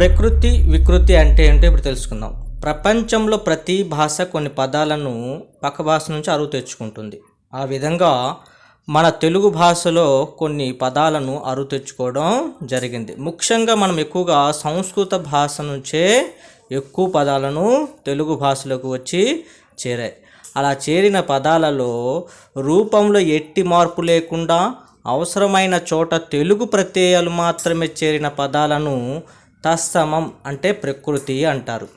ప్రకృతి వికృతి అంటే ఏంటో ఇప్పుడు తెలుసుకుందాం. ప్రపంచంలో ప్రతి భాష కొన్ని పదాలను పక్క భాష నుంచి అరువు తెచ్చుకుంటుంది. ఆ విధంగా మన తెలుగు భాషలో కొన్ని పదాలను అరువు తెచ్చుకోవడం జరిగింది. ముఖ్యంగా మనం ఎక్కువగా సంస్కృత భాష నుంచే ఎక్కువ పదాలను తెలుగు భాషలోకి వచ్చి చేరాయి. అలా చేరిన పదాలలో రూపంలో ఎట్టి మార్పు లేకుండా అవసరమైన చోట తెలుగు ప్రత్యయాలు మాత్రమే చేరిన పదాలను తత్సమం అంటే ప్రకృతి అంటారు.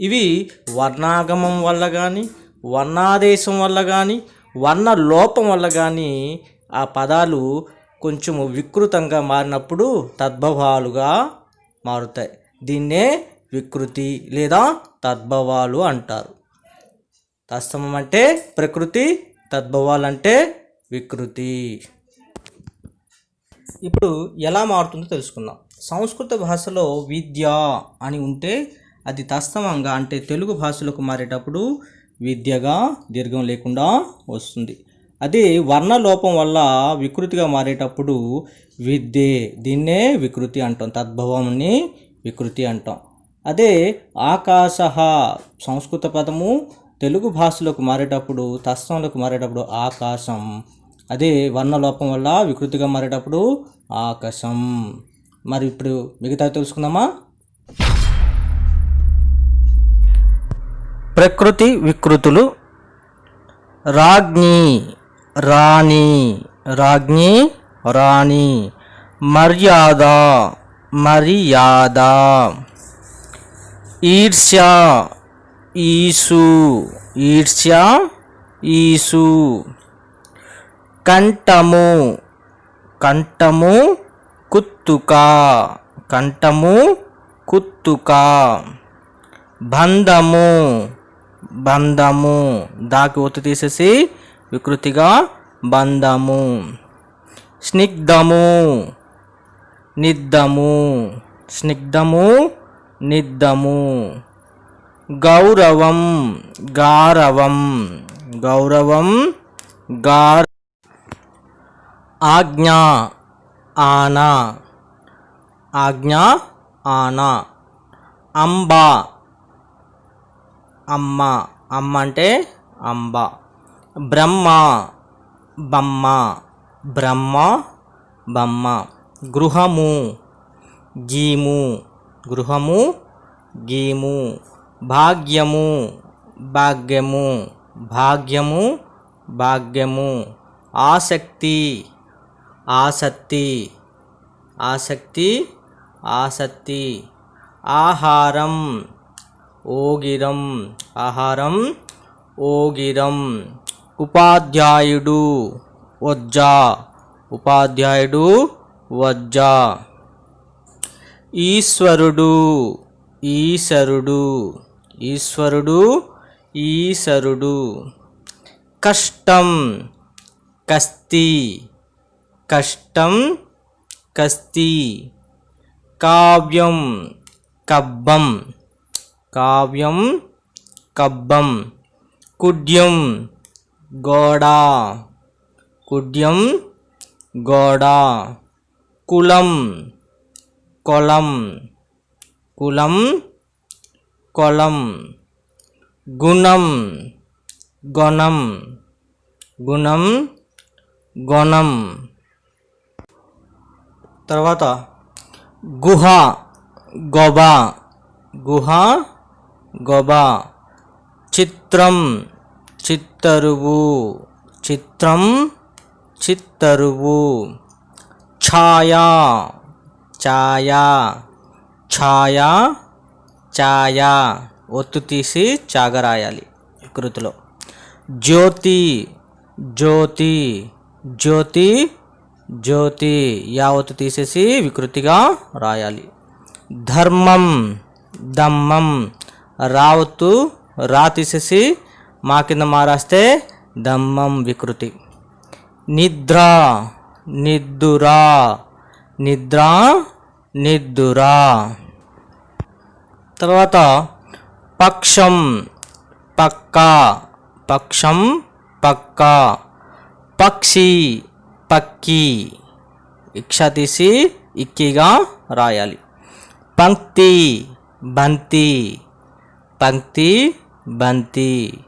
ఇవి వర్ణాగమం వల్ల కానీ వర్ణాదేశం వల్ల కానీ వర్ణ లోపం వల్ల కానీ ఆ పదాలు కొంచెము వికృతంగా మారినప్పుడు తద్భవాలుగా మారుతాయి. దీన్నే వికృతి లేదా తద్భవాలు అంటారు. తత్సమం అంటే ప్రకృతి తద్భవాలు అంటే వికృతి. ఇప్పుడు ఎలా మారుతుందో తెలుసుకుందాం. సంస్కృత భాషలో విద్య అని ఉంటే అది తస్తవంగా అంటే తెలుగు భాషలోకి మారేటప్పుడు విద్యగా దీర్ఘం లేకుండా వస్తుంది. అదే వర్ణ లోపం వల్ల వికృతిగా మారేటప్పుడు విద్యే దీన్నే వికృతి అంటాం తద్భవంని వికృతి అంటాం. అదే ఆకాశ సంస్కృత పదము తెలుగు భాషలోకి మారేటప్పుడు తత్వంలోకి మారేటప్పుడు ఆకాశం అదే వర్ణలోపం వల్ల వికృతిగా మారేటప్పుడు ఆకాశం. మరి ఇప్పుడు మిగతా తెలుసుకుందామా? ప్రకృతి వికృతులు. రాజ్ఞి రాణి రాజ్ఞి రాణి మర్యాద మర్యాద. ఈర్ష్య ఈసు ఈర్ష్య ఈసు. కంఠము. కంఠము కుత్తుక. కంఠము కుత్తుక. బంధము. బంధము. దాకి ఒత్తు తీసేసి వికృతిగా బంధము. స్నిగ్ధము. నిద్దము. స్నిగ్ధము నిద్దము. గౌరవం. గారవం. గౌరవం గార ఆజ్ఞ ఆన. ఆజ్ఞ ఆన. అంబ. అమ్మ. అమ్మ అంటే అంబ. బ్రహ్మ. బమ్మ. బ్రహ్మ బమ్మ. గృహము. గీము. గృహము గీము. భాగ్యము భాగ్యము. భాగ్యము భాగ్యము. ఆసక్తి. ఆసక్తి ఆసక్తి ఆసక్తి ఆహారం ఓగిరం ఆహారం ఓగిరం ఉపాధ్యాయుడు వజ్జ ఉపాధ్యాయుడు వజ్జ. ఈశ్వరుడు ఈశరుడు ఈశ్వరుడు ఈశరుడు. కష్టం కస్తి కష్టం కస్తి. కావ్యం కబ్బం. కావ్యం కబ్బం. కుడ్యం గోడ. కుడ్యం గోడ. కులం కొలం. కులం కొలం. గుణం గొణం గుణం గొణం తర్వాత గుహ గొబా గుహ గొబా చిత్రం చిత్తరువు చిత్రం చిత్తరువు ఛాయా ఛాయా ఛాయా ఛాయా ఒత్తు తీసి చాగరాయాలి కృతిలో. జ్యోతి జ్యోతి జ్యోతి జ్యోతి యావత్తు తీసేసి వికృతిగా రాయాలి. ధర్మం దమ్మం రావత్తు రా తీసేసి మా కింద మారాస్తే దమ్మం వికృతి. నిద్ర నిద్దురా నిద్ర నిద్దురా. తర్వాత పక్షం పక్క పక్షం పక్క. పక్షి పక్కి. ఇక్ష తీసి ఇక్కిగా రాయాలి. పంక్తి బంతి. పంక్తి బంతి.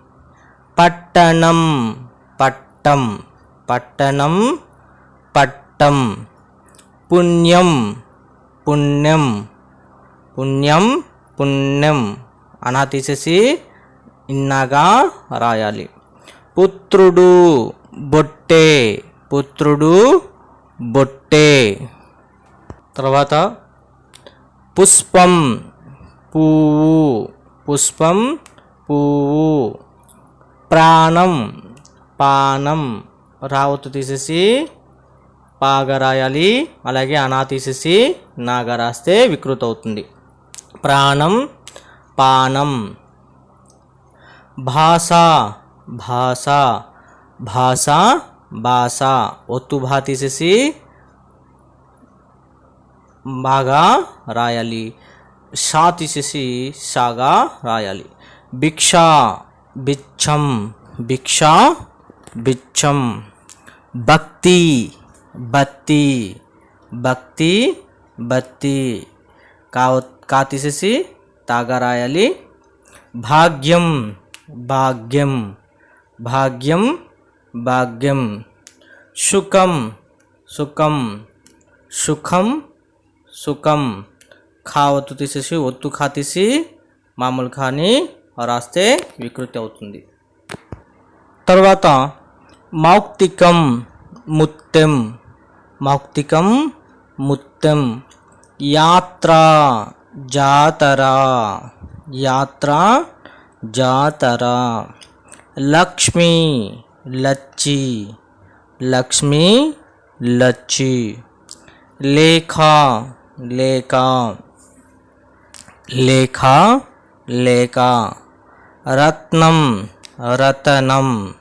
పట్టణం పట్టం. పట్టణం పట్టం. పుణ్యం పుణ్యం. పుణ్యం పుణ్యం. అనా తీసేసి ఇన్నగా రాయాలి. పుత్రుడు బొట్టే. పుత్రుడు బొట్టే. తర్వాత పుష్పం పువ్వు. పుష్పం పువ్వు. ప్రాణం పానం. రావత్తు తీసేసి పాగా రాయాలి అలాగే అనా తీసేసి నాగా రాస్తే వికృత అవుతుంది ప్రాణం పానం. భాష భాష భాష భాష ఒత్తు భా తీసేసి బాగా రాయాలి షా తీసేసి షాగా రాయాలి భిక్ష బిచ్చం భిక్ష బిచ్చం భక్తి బత్తి భక్తి బత్తి కా కా తీసేసి తాగా రాయాలి భాగ్యం భాగ్యం భాగ్యం. సుఖం. సుఖం. సుఖం. సుఖం. ఖా ఒత్తు తీసేసి ఒత్తు ఖా తీసి మామూలు ఖాని రాస్తే వికృతి అవుతుంది. తర్వాత మౌక్తికం ముత్తెం మౌక్తికం ముత్తెం యాత్ర జాతర. యాత్ర జాతర. లక్ష్మి లచ్చి. లక్ష్మి లచ్చి. లేఖ లేఖ. లేఖ లేఖ. రత్నం రతనం.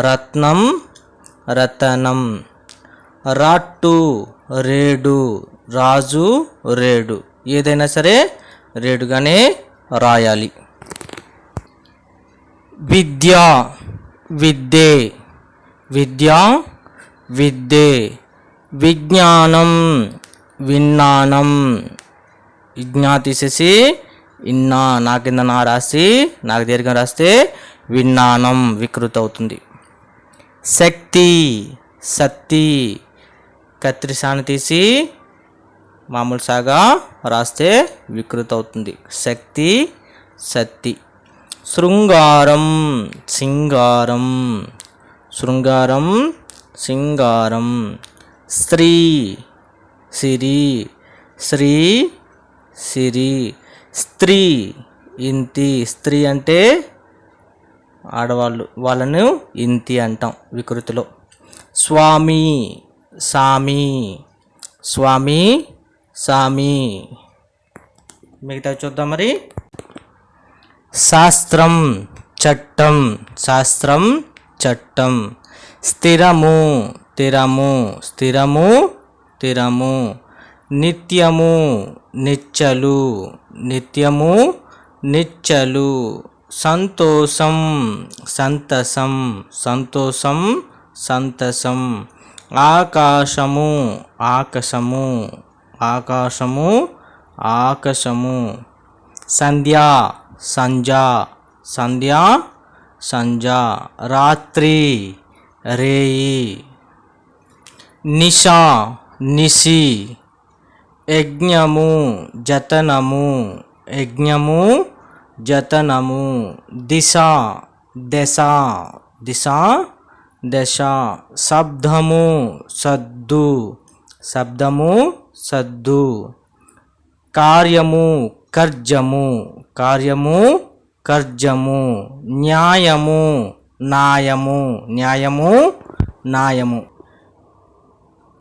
రత్నం రతనం. రాట్టు రేడు. రాజు రేడు. ఏదైనా సరే రేడుగానే రాయాలి. విద్య. విద్దే విద్య విద్దే విజ్ఞానం విన్నానం. విజ్ఞా తీసేసి ఇన్నా నా కింద నా రాసి నాకు దీర్ఘం రాస్తే విన్నానం వికృత అవుతుంది శక్తి సత్తి కత్రిసాను తీసి మామూలు సాగా రాస్తే వికృత అవుతుంది శక్తి సత్తి. శృంగారం సింగారం. శృంగారం సింగారం. స్త్రీ సిరి. శ్రీ సిరి. స్త్రీ. ఇంతి. స్త్రీ అంటే ఆడవాళ్ళు. వాళ్ళను ఇంతి అంటాం వికృతిలో. స్వామి సామి. స్వామి సామి. మిగతా చూద్దాం మరి. శాస్త్రం చట్టం శాస్త్రం చట్టం. స్థిరము తిరము స్థిరము తిరము నిత్యము నిచ్చలు నిత్యము నిచ్చలు. సంతోషం సంతసం సంతోషం సంతసం. ఆకాశము ఆకాశము. ఆకాశము ఆకాశము. సంధ్య సంజ సంధ్య? సంజ రాత్రి. రేయి. నిశా నిశి యజ్ఞము. జతనము. యజ్ఞము. జతనము. దిశ. దశ. దిశ. దశ. శబ్దము. సద్దు. శబ్దము. సద్దు. కార్యము. కర్జము కార్యము కర్జము న్యాయము నాయము న్యాయము న్యాయము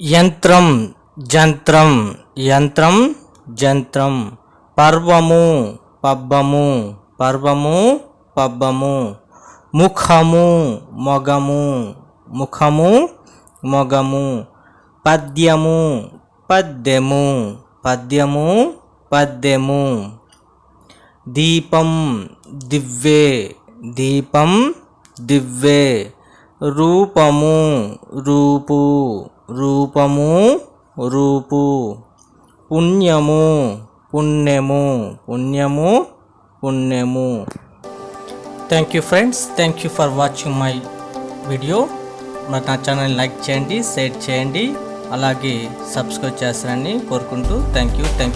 యంత్రం జంత్రం యంత్రం జంత్రం. పర్వము పబ్బము పర్వము పబ్బము. ముఖము మొగము ముఖము మొగము. పద్యము పద్యము పద్యము పద్యము. దీపం దివ్వే దీపం దివ్వే. రూపము రూపు రూపము రూపు. పుణ్యము పుణ్యము పుణ్యము పుణ్యము. Thank you friends thank you for watching my video మరి నా ఛానల్ లైక్ చేయండి షేర్ చేయండి. అలాగే సబ్స్క్రైబ్ చేస్తారని కోరుకుంటూ థ్యాంక్ యూ థ్యాంక్